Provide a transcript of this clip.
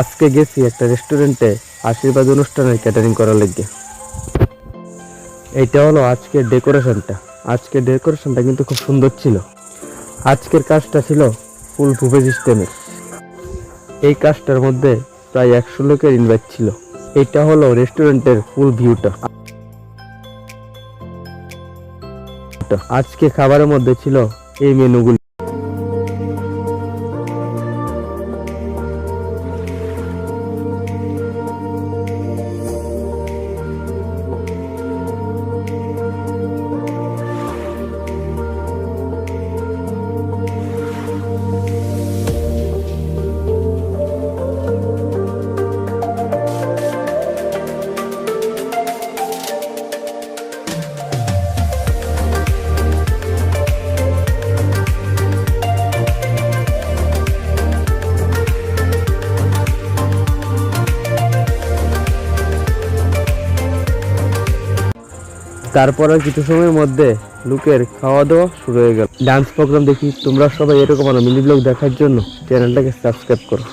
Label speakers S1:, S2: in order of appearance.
S1: আজকে গেছি একটা রেস্টুরেন্টে আশীর্বাদ অনুষ্ঠানের ক্যাটারিং করার লেগে। এইটা হলো আজকের ডেকোরেশনটা আজকের ডেকোরেশনটা কিন্তু খুব সুন্দর ছিল। আজকের কাজটা ছিল ফুল বুফে সিস্টেমের এই কাজটার মধ্যে প্রায় একশো লোকের ইনভাইট ছিল। এটা হলো রেস্টুরেন্টের ফুল ভিউটা আজকে খাবারের মধ্যে ছিল এই মেনুগুলি তারপরে কিছু সময়ের মধ্যে লোকের খাওয়া দাওয়া শুরু হয়ে গেল। ডান্স প্রোগ্রাম দেখি তোমরা সবাই এরকম মিনি ব্লগ দেখার জন্য। চ্যানেলটাকে সাবস্ক্রাইব করো।